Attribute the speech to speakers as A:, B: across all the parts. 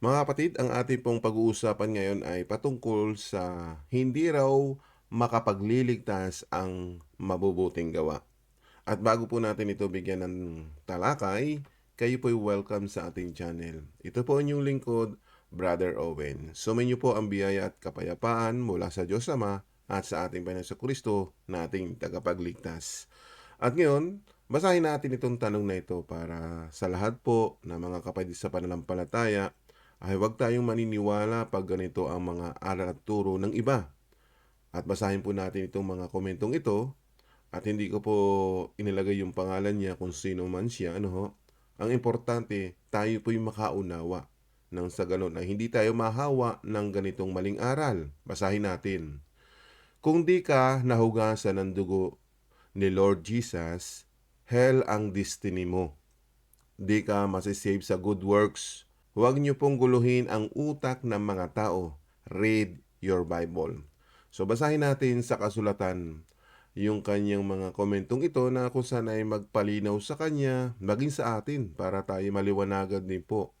A: Mga kapatid, ang ating pong pag-uusapan ngayon ay patungkol sa hindi raw makapagliligtas ang mabubuting gawa. At bago po natin ito bigyan ng talakay, kayo po'y welcome sa ating channel. Ito po ang inyong lingkod, Brother Owen. Sumayin niyo po ang biyaya at kapayapaan mula sa Diyos Ama at sa ating Panginoon Kristo na ating tagapagligtas. At ngayon, basahin natin itong tanong na ito para sa lahat po na mga kapatid sa pananampalataya ay huwag tayong maniniwala pag ganito ang mga aral at turo ng iba. At basahin po natin itong mga komentong ito at hindi ko po inilagay yung pangalan niya kung sino man siya. Ano ho? Ang importante, tayo po'y makaunawa nang sa ganun ay hindi tayo mahawa ng ganitong maling aral. Basahin natin. Kung di ka nahugasan ng dugo ni Lord Jesus, hell ang destiny mo. Di ka masisave sa good works. Huwag niyo pong guluhin ang utak ng mga tao. Read your Bible. So basahin natin sa kasulatan yung kanyang mga komentong ito na kung saan ay magpalinaw sa kanya, maging sa atin para tayo maliwanagan din po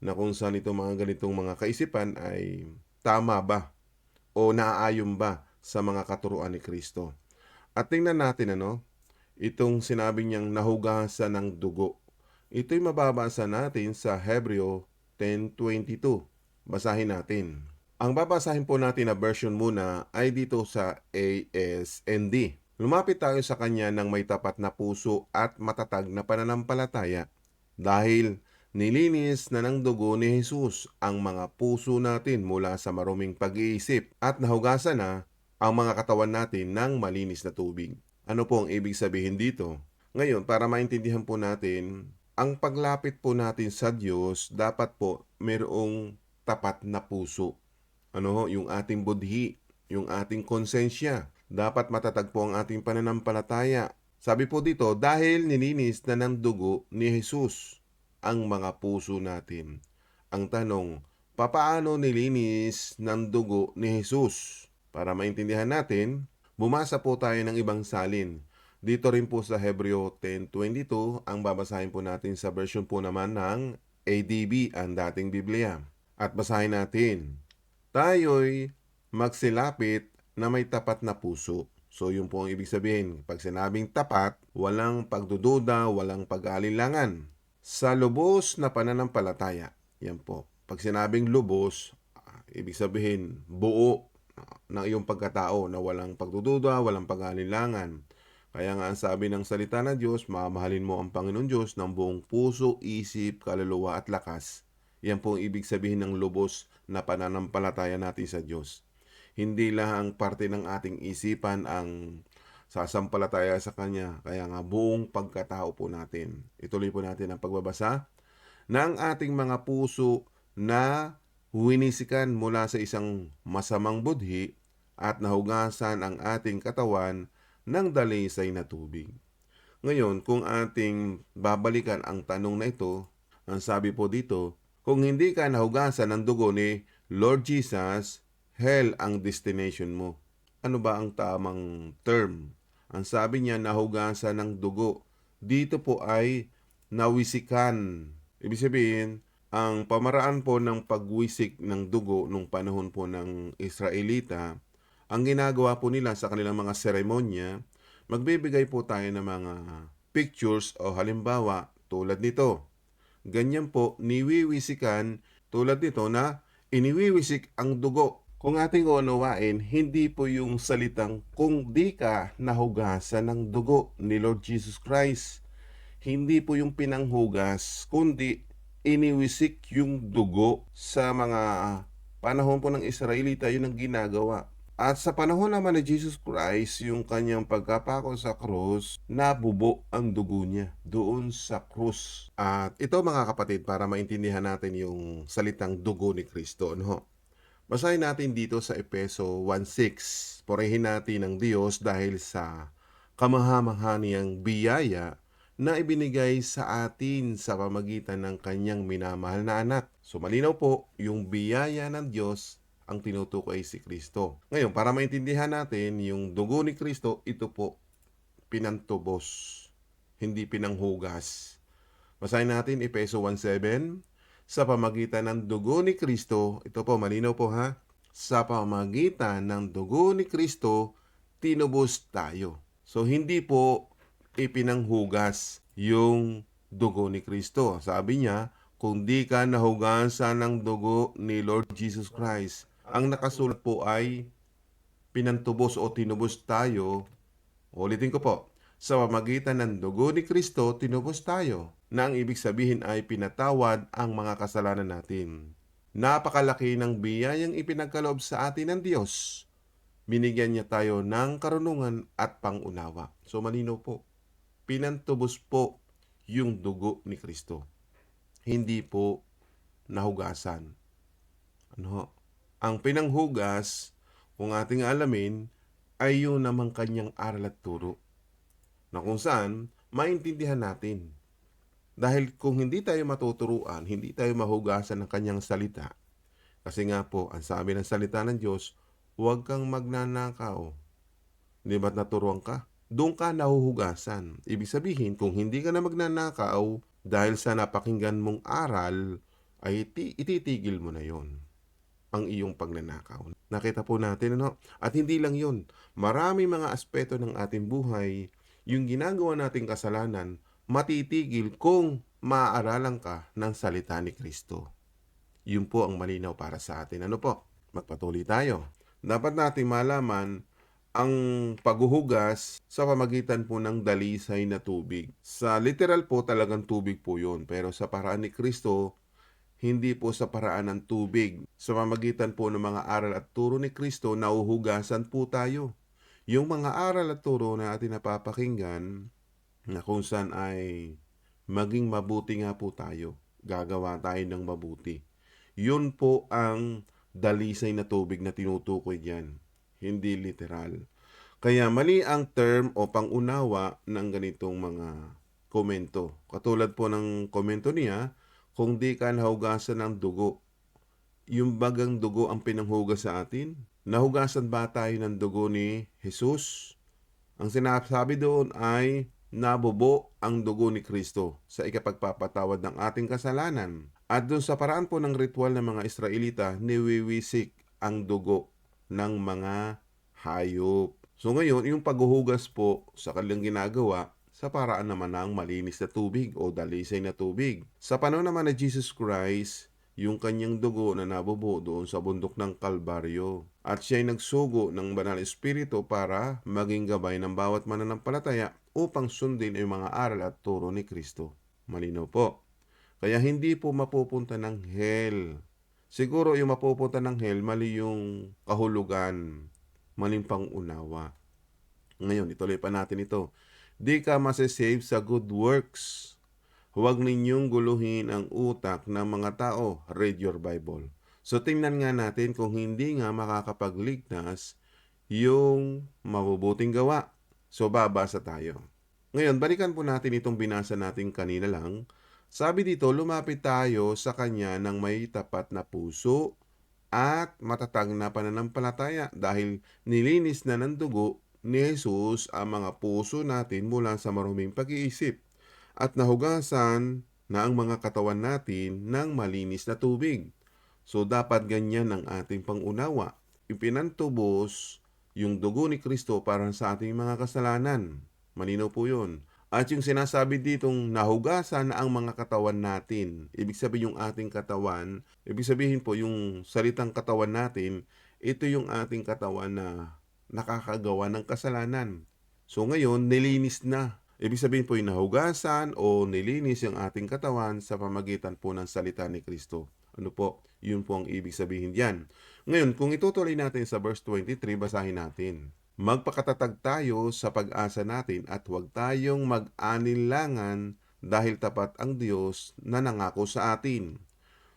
A: na kung saan itong mga ganitong mga kaisipan ay tama ba o naaayon ba sa mga katuruan ni Kristo. At tingnan natin ano, itong sinabi niyang nahugasan ng dugo. Ito'y mababasa natin sa Hebreo 10.22. Basahin natin. Ang babasahin po natin na version muna ay dito sa ASND. Lumapit tayo sa kanya ng may tapat na puso at matatag na pananampalataya dahil nilinis na ng dugo ni Jesus ang mga puso natin mula sa maruming pag-iisip at nahugasan na ang mga katawan natin ng malinis na tubig. Ano po ang ibig sabihin dito? Ngayon, para maintindihan po natin, ang paglapit po natin sa Diyos, dapat po mayroong tapat na puso. Ano yung ating budhi, yung ating konsensya. Dapat matatag po ang ating pananampalataya. Sabi po dito, dahil nilinis na ng dugo ni Jesus ang mga puso natin. Ang tanong, papaano nilinis ng dugo ni Jesus? Para maintindihan natin, bumasa po tayo ng ibang salin. Dito rin po sa Hebreo 10.22, ang babasahin po natin sa version po naman ng ADB, ang dating Biblia. At basahin natin, Tayo'y magsilapit na may tapat na puso. So yun po ang ibig sabihin. Pag sinabing tapat, walang pagdududa, walang pag-alinlangan. Sa lubos na pananampalataya. Yan po. Pag sinabing lubos, ah, ibig sabihin buo ng iyong pagkatao na walang pagdududa, walang pag-alinlangan. Kaya nga ang sabi ng salita ng Diyos, mamahalin mo ang Panginoon Diyos ng buong puso, isip, kaluluwa at lakas. Yan po ang ibig sabihin ng lubos na pananampalataya natin sa Diyos. Hindi lang ang parte ng ating isipan ang sasampalataya sa Kanya. Kaya nga buong pagkatao po natin. Ituloy po natin ang pagbabasa ng ating mga puso na winisikan mula sa isang masamang budhi at nahugasan ang ating katawan ng dalisay na tubig. Ngayon, kung ating babalikan ang tanong na ito, ang sabi po dito, kung hindi ka nahugasan ng dugo ni Lord Jesus, hell ang destination mo. Ano ba ang tamang term? Ang sabi niya, nahugasan ng dugo. Dito po ay nawisikan. Ibig sabihin, ang pamaraan po ng pagwisik ng dugo nung panahon po ng Israelita, ang ginagawa po nila sa kanilang mga seremonya, magbibigay po tayo ng mga pictures o halimbawa tulad nito. Ganyan po, niwiwisikan tulad nito na iniwiwisik ang dugo kung ating unawain, hindi po yung salitang kung di ka nahugasan ng dugo ni Lord Jesus Christ. Hindi po yung pinanghugas, kundi iniwisik yung dugo sa mga panahon po ng Israelita, yun ang ginagawa. At sa panahon naman ni Jesus Christ, yung kanyang pagkapako sa krus, nabubo ang dugo niya doon sa krus. At ito mga kapatid, para maintindihan natin yung salitang dugo ni Kristo. No? Basahin natin dito sa Epeso 1.6. Purihin natin ang Diyos dahil sa kamahamahaniang biyaya na ibinigay sa atin sa pamagitan ng kanyang minamahal na anak. So malinaw po, yung biyaya ng Diyos ang tinutukoy si Kristo. Ngayon, para maintindihan natin, yung dugo ni Kristo, ito po pinantubos, hindi pinanghugas. Basahin natin Epeso 1.7 sa pamagitan ng dugo ni Kristo, ito po malinaw po ha, sa pamagitan ng dugo ni Kristo, tinubos tayo. So hindi po ipinanghugas yung dugo ni Kristo. Sabi niya, kung di ka nahugasan ng dugo ni Lord Jesus Christ, ang nakasulat po ay pinantubos o tinubos tayo. Ulitin ko po, sa pamagitan ng dugo ni Kristo, tinubos tayo, na ang ibig sabihin ay pinatawad ang mga kasalanan natin. Napakalaki ng biyayang ipinagkaloob sa atin ng Diyos. Binigyan niya tayo ng karunungan at pangunawa. So malino po, pinantubos po yung dugo ni Kristo. Hindi po nahugasan. Ano? Ang pinanghugas, kung ating alamin, ay yun namang kanyang aral at turo na kung saan maintindihan natin. Dahil kung hindi tayo matuturuan, hindi tayo mahugasan ng kanyang salita, kasi nga po, ang sabi ng salita ng Diyos, huwag kang magnanakaw. Di ba't naturuan ka? Doon ka nahuhugasan. Ibig sabihin, kung hindi ka na magnanakaw, dahil sa napakinggan mong aral, ay iti- ititigil mo na yon ang iyong pagnanakaw. Nakita po natin, ano? At hindi lang yon Marami mga aspeto ng ating buhay yung ginagawa nating kasalanan, matitigil kung maaaralan ka ng salita ni Kristo. Yun po ang malinaw para sa atin. Ano po? Magpatuloy tayo. Dapat nating malaman ang paghuhugas sa pamagitan po ng dalisay na tubig. Sa literal po talagang tubig po yun. Pero sa paraan ni Kristo, hindi po sa paraan ng tubig. Sa pamagitan po ng mga aral at turo ni Kristo, nauhugasan po tayo yung mga aral at turo na ating napapakinggan na kung saan ay maging mabuti nga po tayo. Gagawa tayo ng mabuti. Yun po ang dalisay na tubig na tinutukoy diyan. Hindi literal. Kaya mali ang term o pangunawa ng ganitong mga komento. Katulad po ng komento niya, kung di ka nahugasan ng dugo, yung bagang dugo ang pinanghugas sa atin, Nahugasan ba tayo ng dugo ni Jesus? Ang sinasabi doon ay nabubo ang dugo ni Kristo sa ikapagpapatawad ng ating kasalanan. At doon sa paraan po ng ritual ng mga Israelita, niwiwisik ang dugo ng mga hayop. So ngayon, yung paghuhugas po sa kanilang ginagawa, sa paraan naman ng malinis na tubig o dalisay na tubig. Sa panahon naman ni Jesus Christ, yung kanyang dugo na nabubo doon sa bundok ng Kalbaryo. At siya ay nagsugo ng banal espiritu para maging gabay ng bawat mananampalataya upang sundin ang mga aral at turo ni Kristo. Malino po. Kaya hindi po mapupunta ng hell. Siguro yung mapupunta ng hell, mali yung kahulugan, maling pangunawa. Ngayon, ituloy pa natin ito. Di ka masasave sa good works Huwag ninyong guluhin ang utak ng mga tao. Read your Bible. So tingnan nga natin kung hindi nga makakapagligtas yung mabubuting gawa. So babasa tayo. Ngayon, balikan po natin itong binasa natin kanina lang. Sabi dito, lumapit tayo sa Kanya ng may tapat na puso at matatag na pananampalataya dahil nilinis na ng dugo ni Jesus ang mga puso natin mula sa maruming pag-iisip at nahugasan na ang mga katawan natin ng malinis na tubig. So dapat ganyan ang ating pangunawa. Ipinantubos yung dugo ni Kristo para sa ating mga kasalanan. Malinaw po yun. At yung sinasabi ditong nahugasan na ang mga katawan natin, ibig sabihin yung ating katawan, ibig sabihin po yung salitang katawan natin, ito yung ating katawan na nakakagawa ng kasalanan. So ngayon, nilinis na Ibig sabihin po yung nahugasan o nilinis yung ating katawan sa pamagitan po ng salita ni Kristo. Ano po? Yun po ang ibig sabihin diyan. Ngayon, kung itutuloy natin sa verse 23, basahin natin. Magpakatatag tayo sa pag-asa natin at huwag tayong mag-anilangan dahil tapat ang Diyos na nangako sa atin.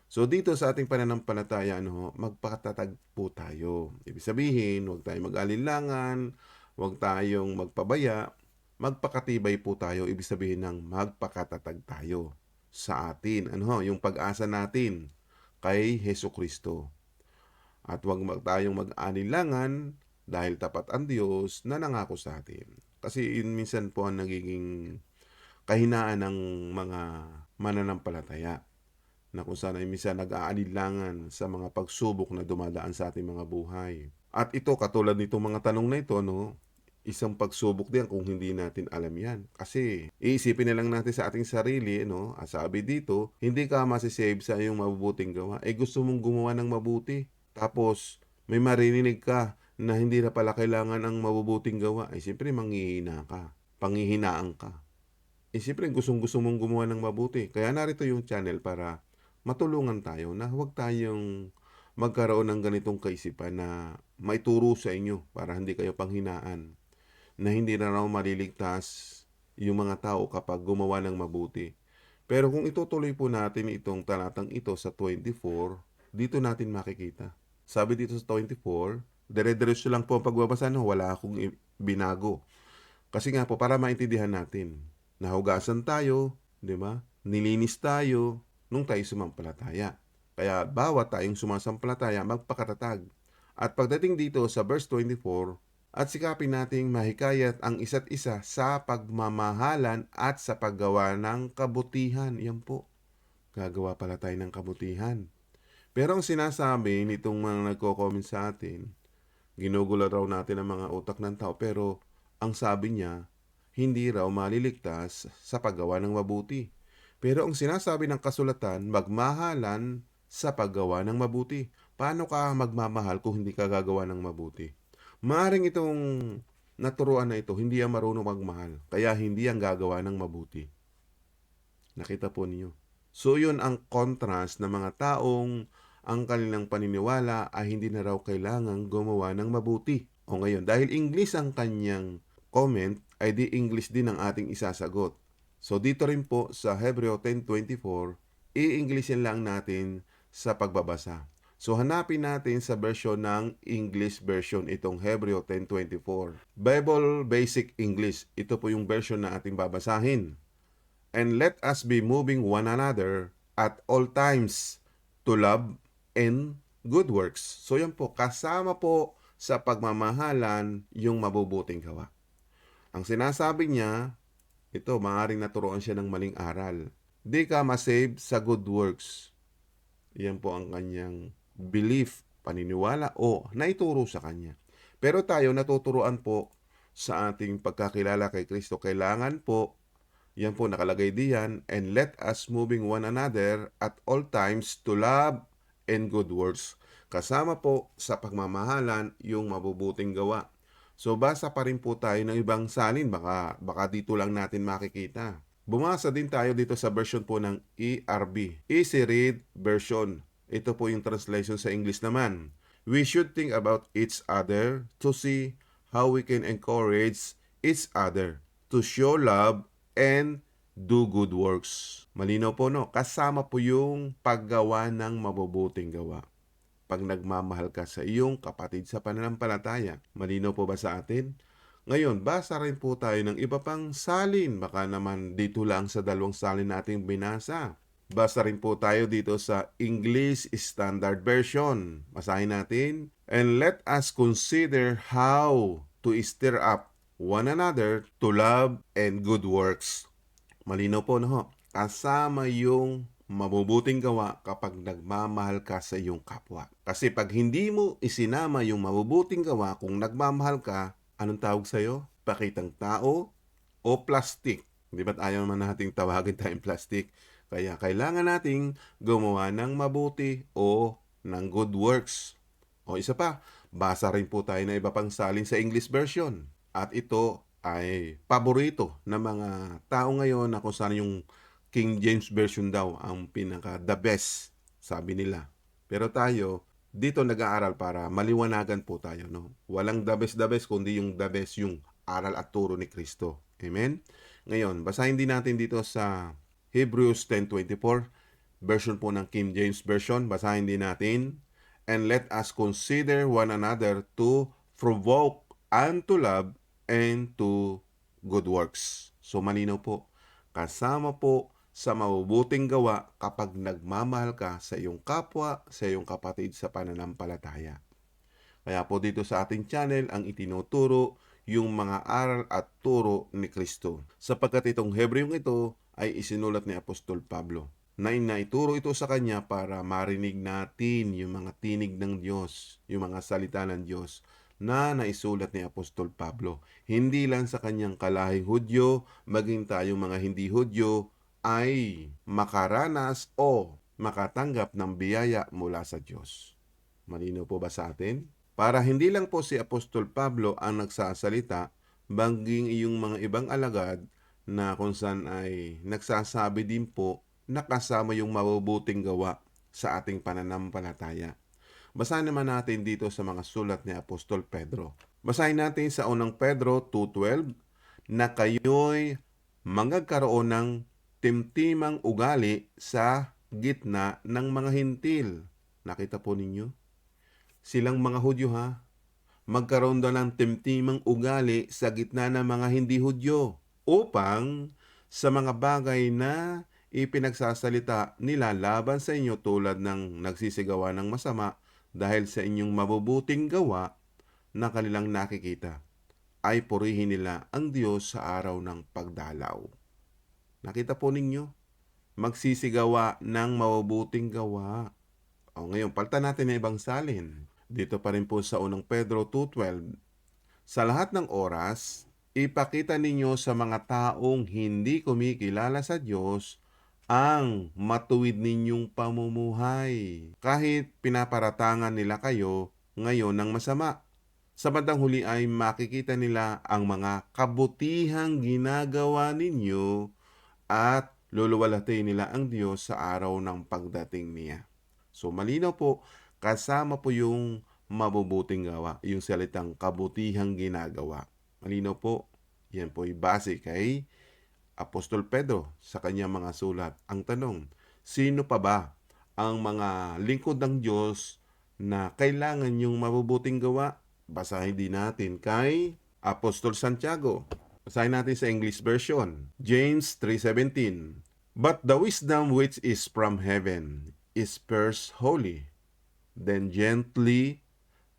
A: So dito sa ating pananampalataya, ano, magpakatatag po tayo. Ibig sabihin, huwag tayong mag-alinlangan, huwag tayong magpabaya, magpakatibay po tayo, ibig sabihin ng magpakatatag tayo sa atin. Ano, yung pag-asa natin kay Heso Kristo. At huwag tayong mag-anilangan dahil tapat ang Diyos na nangako sa atin. Kasi yun minsan po ang nagiging kahinaan ng mga mananampalataya na kung saan ay minsan nag-aalilangan sa mga pagsubok na dumadaan sa ating mga buhay. At ito, katulad nitong mga tanong na ito, no, isang pagsubok din kung hindi natin alam yan. Kasi iisipin na lang natin sa ating sarili, no, sabi dito, hindi ka masisave sa iyong mabubuting gawa. Eh gusto mong gumawa ng mabuti. Tapos may marinig ka na hindi na pala kailangan ang mabubuting gawa. Ay siyempre manghihina ka. Panghihinaan ka. Eh siyempre gustong gusto mong gumawa ng mabuti. Kaya narito yung channel para matulungan tayo na huwag tayong magkaroon ng ganitong kaisipan na maituro sa inyo para hindi kayo panghinaan na hindi na raw maliligtas yung mga tao kapag gumawa ng mabuti. Pero kung itutuloy po natin itong talatang ito sa 24, dito natin makikita. Sabi dito sa 24, dire-diretso lang po ang pagbabasa, no? wala akong binago. Kasi nga po, para maintindihan natin, nahugasan tayo, di ba? Nilinis tayo nung tayo sumampalataya. Kaya bawat tayong sumasampalataya, magpakatatag. At pagdating dito sa verse 24, at sikapin nating mahikayat ang isa't isa sa pagmamahalan at sa paggawa ng kabutihan. Yan po. Gagawa pala tayo ng kabutihan. Pero ang sinasabi nitong mga nagko-comment sa atin, ginugulo raw natin ang mga utak ng tao. Pero ang sabi niya, hindi raw maliligtas sa paggawa ng mabuti. Pero ang sinasabi ng kasulatan, magmahalan sa paggawa ng mabuti. Paano ka magmamahal kung hindi ka gagawa ng mabuti? Maaring itong naturuan na ito, hindi ang marunong magmahal. Kaya hindi ang gagawa ng mabuti. Nakita po niyo. So yun ang contrast ng mga taong ang kanilang paniniwala ay hindi na raw kailangang gumawa ng mabuti. O ngayon, dahil English ang kanyang comment, ay di English din ang ating isasagot. So dito rin po sa Hebreo 10.24, i-Englishin lang natin sa pagbabasa. So hanapin natin sa version ng English version itong Hebreo 10.24. Bible Basic English. Ito po yung version na ating babasahin. And let us be moving one another at all times to love and good works. So yan po, kasama po sa pagmamahalan yung mabubuting gawa. Ang sinasabi niya, ito, maaaring naturoan siya ng maling aral. Di ka masave sa good works. Yan po ang kanyang belief, paniniwala o naituro sa kanya. Pero tayo natuturuan po sa ating pagkakilala kay Kristo. Kailangan po, yan po nakalagay diyan, and let us moving one another at all times to love and good works. Kasama po sa pagmamahalan yung mabubuting gawa. So basa pa rin po tayo ng ibang salin, baka, baka dito lang natin makikita. Bumasa din tayo dito sa version po ng ERB, Easy Read Version. Ito po yung translation sa English naman. We should think about each other to see how we can encourage each other to show love and do good works. Malinaw po no, kasama po yung paggawa ng mabubuting gawa. Pag nagmamahal ka sa iyong kapatid sa pananampalataya. Malinaw po ba sa atin? Ngayon, basa rin po tayo ng iba pang salin. Baka naman dito lang sa dalawang salin nating binasa. Basa rin po tayo dito sa English Standard Version. Basahin natin. And let us consider how to stir up one another to love and good works. Malinaw po no. Kasama yung mabubuting gawa kapag nagmamahal ka sa iyong kapwa. Kasi pag hindi mo isinama yung mabubuting gawa kung nagmamahal ka, anong tawag sa'yo? Pakitang tao o plastic. Di ba't ayaw naman nating tawagin tayong plastic? Kaya kailangan nating gumawa ng mabuti o ng good works. O isa pa, basa rin po tayo ng iba pang salin sa English version. At ito ay paborito ng mga tao ngayon na kung saan yung King James Version daw ang pinaka the best, sabi nila. Pero tayo, dito nag-aaral para maliwanagan po tayo. No? Walang the best the best, kundi yung the best yung aral at turo ni Kristo. Amen? Ngayon, basahin din natin dito sa Hebrews 10.24, version po ng King James Version. Basahin din natin. And let us consider one another to provoke unto love and to good works. So malinaw po, kasama po sa mabubuting gawa kapag nagmamahal ka sa iyong kapwa, sa iyong kapatid sa pananampalataya. Kaya po dito sa ating channel ang itinuturo yung mga aral at turo ni Kristo. Sapagkat itong Hebreong ito ay isinulat ni Apostol Pablo. na inaituro ito sa kanya para marinig natin yung mga tinig ng Diyos, yung mga salita ng Diyos na naisulat ni Apostol Pablo. Hindi lang sa kanyang kalahing Hudyo, maging tayong mga hindi Hudyo ay makaranas o makatanggap ng biyaya mula sa Diyos. Malino po ba sa atin? Para hindi lang po si Apostol Pablo ang nagsasalita, bangging iyong mga ibang alagad na kung saan ay nagsasabi din po na kasama yung mabubuting gawa sa ating pananampalataya. Basahin naman natin dito sa mga sulat ni Apostol Pedro. Basahin natin sa unang Pedro 2.12 na kayo'y magkakaroon ng timtimang ugali sa gitna ng mga hintil. Nakita po ninyo? Silang mga Hudyo ha, magkaroon daw ng timtimang ugali sa gitna ng mga hindi Hudyo upang sa mga bagay na ipinagsasalita nila laban sa inyo tulad ng nagsisigawa ng masama dahil sa inyong mabubuting gawa na kanilang nakikita ay purihin nila ang Diyos sa araw ng pagdalaw. Nakita po ninyo? Magsisigawa ng mabubuting gawa. O ngayon, palta natin ng ibang salin. Dito pa rin po sa unang Pedro 2.12. Sa lahat ng oras, ipakita ninyo sa mga taong hindi kumikilala sa Diyos ang matuwid ninyong pamumuhay. Kahit pinaparatangan nila kayo ngayon ng masama. Sa bandang huli ay makikita nila ang mga kabutihang ginagawa ninyo at luluwalhati nila ang Diyos sa araw ng pagdating niya. So malinaw po, kasama po yung mabubuting gawa, yung salitang kabutihang ginagawa. Malinaw po, yan po ay base kay Apostol Pedro sa kanyang mga sulat. Ang tanong, sino pa ba ang mga lingkod ng Diyos na kailangan yung mabubuting gawa? Basahin din natin kay Apostol Santiago. Basahin natin sa English version. James 3.17 But the wisdom which is from heaven is first holy, then gently,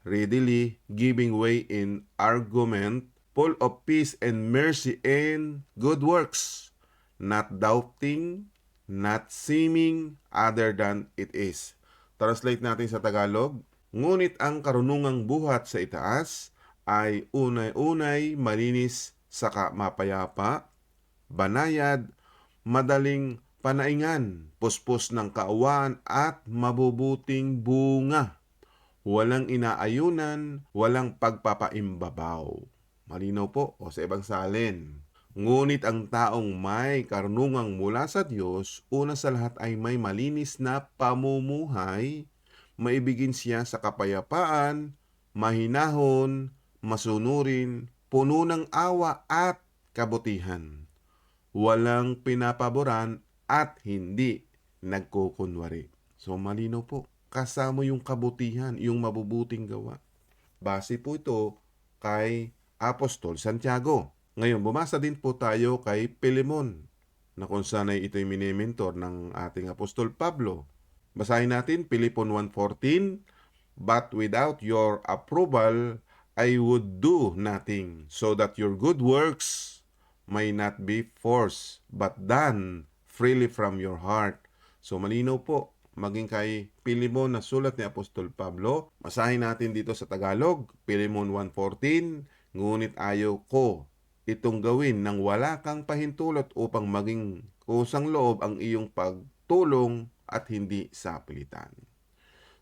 A: readily giving way in argument, full of peace and mercy and good works, not doubting, not seeming other than it is. Translate natin sa Tagalog. Ngunit ang karunungang buhat sa itaas ay unay-unay malinis saka mapayapa, banayad, madaling panaingan, puspos ng kaawaan at mabubuting bunga. Walang inaayunan, walang pagpapaimbabaw. Malinaw po o sa ibang salin. Ngunit ang taong may karunungang mula sa Diyos, una sa lahat ay may malinis na pamumuhay, maibigin siya sa kapayapaan, mahinahon, masunurin, puno ng awa at kabutihan. Walang pinapaboran at hindi nagkukunwari. So malinaw po, kasama yung kabutihan, yung mabubuting gawa. Base po ito kay Apostol Santiago. Ngayon, bumasa din po tayo kay Pilemon na kung saan ay ito'y minimentor ng ating Apostol Pablo. Basahin natin Pilipon 1.14 But without your approval, I would do nothing, so that your good works may not be forced, but done freely from your heart. So malinaw po, maging kay Pilimon na sulat ni Apostol Pablo. Masahin natin dito sa Tagalog, Pilimon 1.14, Ngunit ayaw ko itong gawin nang wala kang pahintulot upang maging kusang loob ang iyong pagtulong at hindi sa pilitan.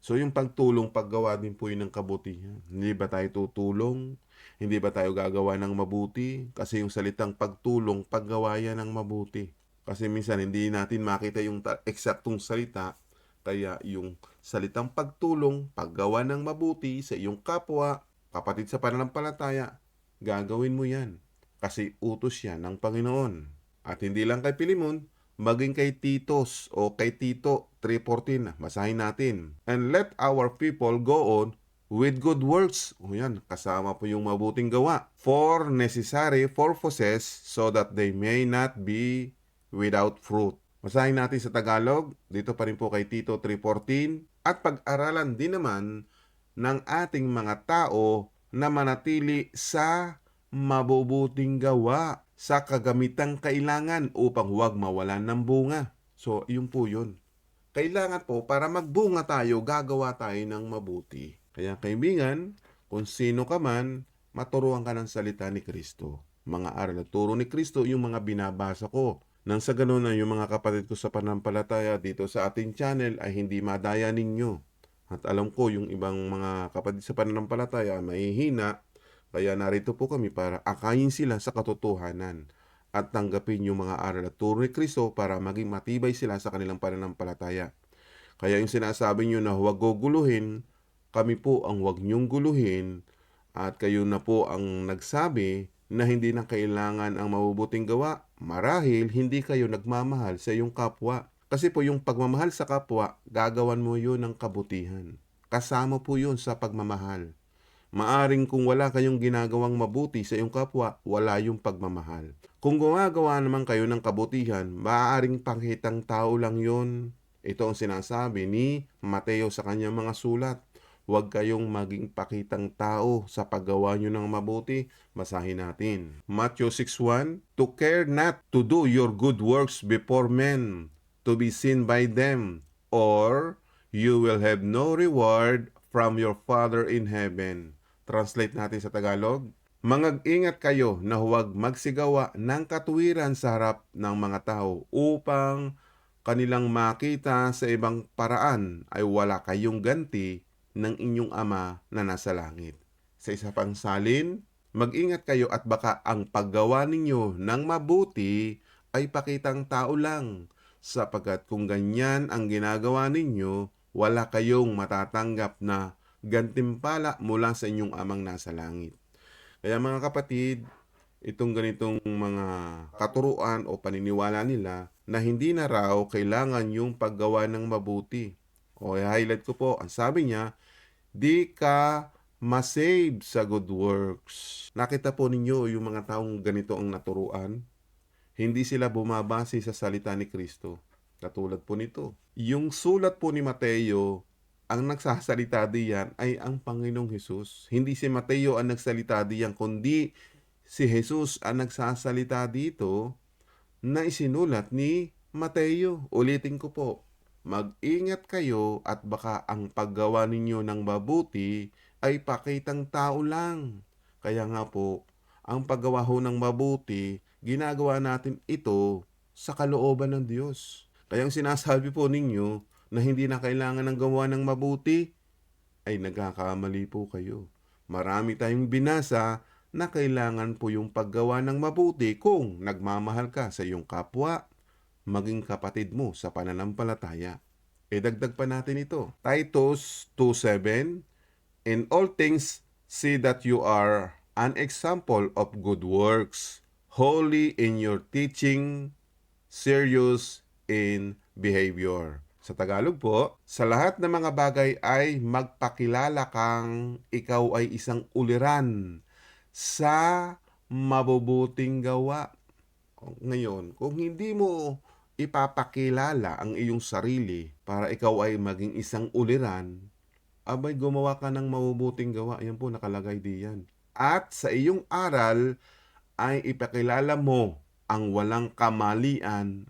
A: So yung pagtulong, paggawa din po yun ng kabutihan. Hindi ba tayo tutulong? Hindi ba tayo gagawa ng mabuti? Kasi yung salitang pagtulong, paggawa yan ng mabuti. Kasi minsan hindi natin makita yung eksaktong salita. Kaya yung salitang pagtulong, paggawa ng mabuti sa iyong kapwa, kapatid sa pananampalataya, gagawin mo yan. Kasi utos yan ng Panginoon. At hindi lang kay Pilimon, maging kay Titos o kay Tito 3.14. Basahin natin. And let our people go on with good works. O yan, kasama po yung mabuting gawa. For necessary purposes so that they may not be without fruit. Basahin natin sa Tagalog. Dito pa rin po kay Tito 3.14. At pag-aralan din naman ng ating mga tao na manatili sa mabubuting gawa sa kagamitang kailangan upang huwag mawalan ng bunga. So, yun po yun. Kailangan po, para magbunga tayo, gagawa tayo ng mabuti. Kaya kaibigan, kung sino ka man, maturuan ka ng salita ni Kristo. Mga aral at turo ni Kristo, yung mga binabasa ko. Nang sa ganun na yung mga kapatid ko sa panampalataya dito sa ating channel ay hindi madaya ninyo. At alam ko yung ibang mga kapatid sa pananampalataya mahihina, kaya narito po kami para akayin sila sa katotohanan at tanggapin yung mga aral at turo ni Kristo para maging matibay sila sa kanilang pananampalataya. Kaya yung sinasabi nyo na huwag guguluhin, kami po ang huwag nyong guluhin at kayo na po ang nagsabi na hindi na kailangan ang mabubuting gawa marahil hindi kayo nagmamahal sa iyong kapwa. Kasi po yung pagmamahal sa kapwa, gagawan mo yun ng kabutihan. Kasama po yun sa pagmamahal. Maaring kung wala kayong ginagawang mabuti sa iyong kapwa, wala yung pagmamahal. Kung gumagawa naman kayo ng kabutihan, maaaring pangkitang tao lang yun. Ito ang sinasabi ni Mateo sa kanyang mga sulat. Huwag kayong maging pakitang tao sa paggawa nyo ng mabuti. Basahin natin. Matthew 6.1 To care not to do your good works before men, to be seen by them, or you will have no reward from your Father in heaven. Translate natin sa Tagalog. Mangag-ingat kayo na huwag magsigawa ng katuwiran sa harap ng mga tao upang kanilang makita sa ibang paraan ay wala kayong ganti ng inyong ama na nasa langit. Sa isa pang salin, mag-ingat kayo at baka ang paggawa ninyo ng mabuti ay pakitang tao lang, sapagkat kung ganyan ang ginagawa ninyo, wala kayong matatanggap na gantimpala mula sa inyong amang nasa langit. Kaya mga kapatid, itong ganitong mga katuruan o paniniwala nila na hindi na raw kailangan yung paggawa ng mabuti. O highlight ko po, ang sabi niya, di ka masave sa good works. Nakita po ninyo yung mga taong ganito ang naturuan. Hindi sila bumabase sa salita ni Kristo. Katulad po nito. Yung sulat po ni Mateo, ang nagsasalita diyan ay ang Panginoong Hesus. Hindi si Mateo ang nagsalita diyan, kundi si Jesus ang nagsasalita dito na isinulat ni Mateo. Ulitin ko po, mag-ingat kayo at baka ang paggawa ninyo ng mabuti ay pakitang tao lang. Kaya nga po, ang paggawa ho ng mabuti, ginagawa natin ito sa kalooban ng Diyos. Kaya ang sinasabi po ninyo na hindi na kailangan ng gawa ng mabuti, ay nagkakamali po kayo. Marami tayong binasa na kailangan po yung paggawa ng mabuti kung nagmamahal ka sa iyong kapwa, maging kapatid mo sa pananampalataya. E dagdag pa natin ito. Titus 2.7 In all things, see that you are an example of good works, holy in your teaching, serious in behavior. Sa Tagalog po, sa lahat ng mga bagay ay magpakilala kang ikaw ay isang uliran sa mabubuting gawa. Ngayon, kung hindi mo ipapakilala ang iyong sarili para ikaw ay maging isang uliran, abay gumawa ka ng mabubuting gawa. Yan po nakalagay diyan. At sa iyong aral ay ipakilala mo ang walang kamalian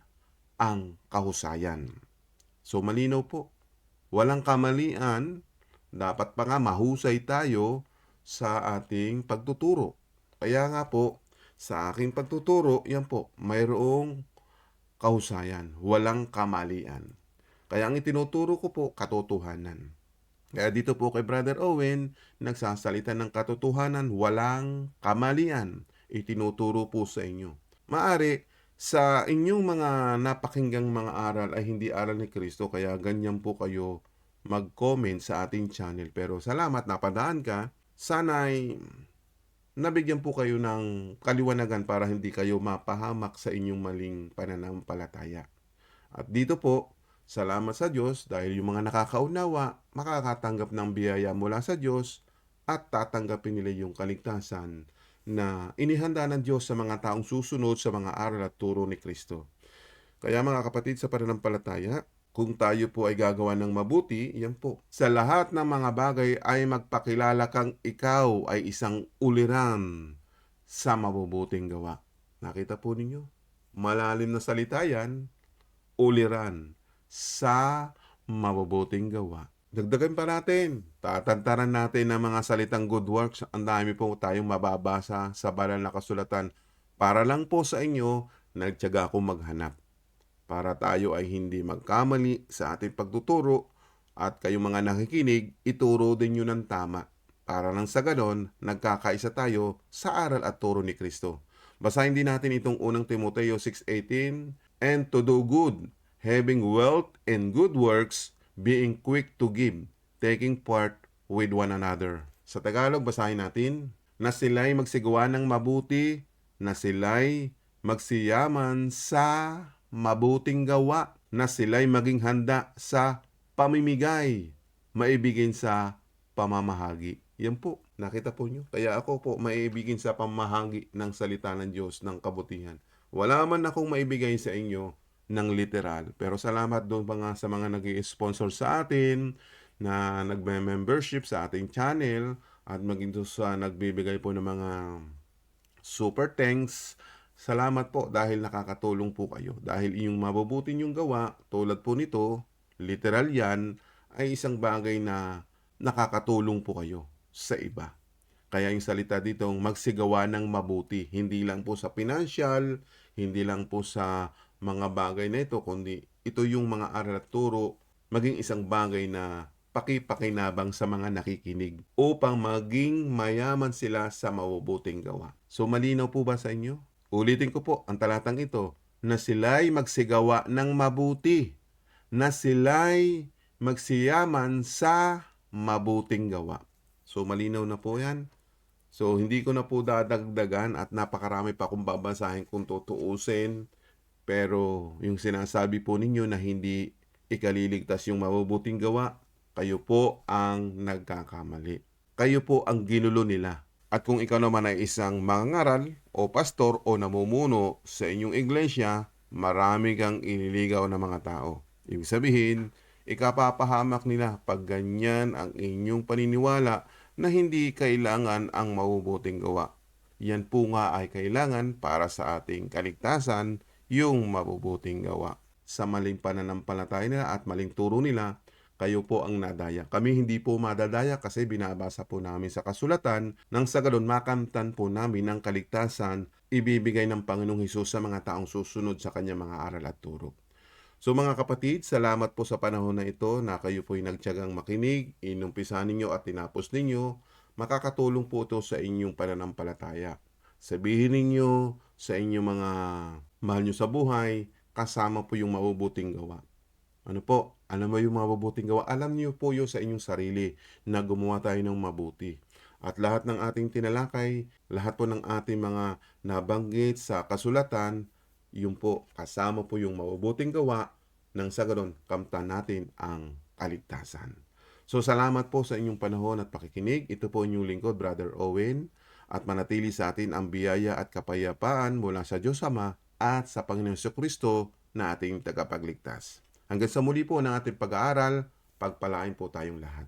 A: ang kahusayan. So malinaw po. Walang kamalian, dapat pa nga mahusay tayo sa ating pagtuturo. Kaya nga po, sa aking pagtuturo, yan po, mayroong kahusayan, walang kamalian. Kaya ang itinuturo ko po, katotohanan. Kaya dito po kay Brother Owen, nagsasalita ng katotohanan, walang kamalian. Itinuturo po sa inyo. Maari, sa inyong mga napakinggang mga aral ay hindi aral ni Kristo, kaya ganyan po kayo mag-comment sa ating channel. Pero salamat, napadaan ka. Sana'y nabigyan po kayo ng kaliwanagan para hindi kayo mapahamak sa inyong maling pananampalataya. At dito po, salamat sa Diyos dahil yung mga nakakaunawa, makakatanggap ng biyaya mula sa Diyos at tatanggapin nila yung kaligtasan na inihanda ng Diyos sa mga taong susunod sa mga aral at turo ni Kristo. Kaya mga kapatid sa pananampalataya, kung tayo po ay gagawa ng mabuti, yan po. Sa lahat ng mga bagay ay magpakilala kang ikaw ay isang uliran sa mabubuting gawa. Nakita po ninyo? Malalim na salita yan. uliran sa mabubuting gawa. Dagdagan pa natin, tatantaran natin ng mga salitang good works. Ang dami po tayong mababasa sa banal na kasulatan. Para lang po sa inyo, nagtyaga akong maghanap. Para tayo ay hindi magkamali sa ating pagtuturo at kayong mga nakikinig, ituro din nyo ng tama. Para lang sa ganon, nagkakaisa tayo sa aral at turo ni Kristo. Basahin din natin itong unang Timoteo 6.18 And to do good, having wealth and good works, being quick to give, taking part with one another. Sa Tagalog, basahin natin, na sila'y magsigawa ng mabuti, na sila'y magsiyaman sa mabuting gawa, na sila'y maging handa sa pamimigay, maibigin sa pamamahagi. Yan po, nakita po nyo. Kaya ako po maibigin sa pamahagi ng salita ng Diyos ng kabutihan. Wala man akong maibigay sa inyo ng literal. Pero salamat doon pa nga sa mga nag sponsor sa atin, na nagme-membership sa ating channel, at maging sa nagbibigay po ng mga super thanks. Salamat po dahil nakakatulong po kayo. Dahil yung mabubuti yung gawa, tulad po nito, literal yan, ay isang bagay na nakakatulong po kayo sa iba. Kaya yung salita dito, magsigawa ng mabuti. Hindi lang po sa financial, hindi lang po sa mga bagay na ito, kundi ito yung mga aral at turo, maging isang bagay na pakipakinabang sa mga nakikinig upang maging mayaman sila sa mabubuting gawa. So malinaw po ba sa inyo? Ulitin ko po ang talatang ito, na sila'y magsigawa ng mabuti, na sila'y magsiyaman sa mabuting gawa. So malinaw na po yan. So hindi ko na po dadagdagan at napakarami pa akong babasahin kung tutuusin. Pero yung sinasabi po ninyo na hindi ikaliligtas yung mabubuting gawa, kayo po ang nagkakamali. Kayo po ang ginulo nila. At kung ikaw naman ay isang mangangaral o pastor o namumuno sa inyong iglesia, marami kang iniligaw na mga tao. Ibig sabihin, ikapapahamak nila pag ganyan ang inyong paniniwala na hindi kailangan ang mabubuting gawa. Yan po nga ay kailangan para sa ating kaligtasan, yung mabubuting gawa. Sa maling pananampalataya nila at maling turo nila, kayo po ang nadaya. Kami hindi po madadaya kasi binabasa po namin sa kasulatan nang sa ganun makamtan po namin ang kaligtasan ibibigay ng Panginoong Hesus sa mga taong susunod sa kanyang mga aral at turo. So mga kapatid, salamat po sa panahon na ito na kayo po'y nagtyagang makinig, inumpisahan ninyo at tinapos ninyo, makakatulong po ito sa inyong pananampalataya. Sabihin ninyo sa inyong mga mahal nyo sa buhay, kasama po yung mabubuting gawa. Ano po? Alam mo yung mabubuting gawa? Alam niyo po yun sa inyong sarili na gumawa tayo ng mabuti. At lahat ng ating tinalakay, lahat po ng ating mga nabanggit sa kasulatan, yung po kasama po yung mabubuting gawa nang sa ganon kamtan natin ang kaligtasan. So salamat po sa inyong panahon at pakikinig. Ito po inyong lingkod, Brother Owen. At manatili sa atin ang biyaya at kapayapaan mula sa Diyos Ama at sa Panginoon Kristo na ating tagapagligtas. Hanggang sa muli po ng ating pag-aaral, pagpalain po tayong lahat.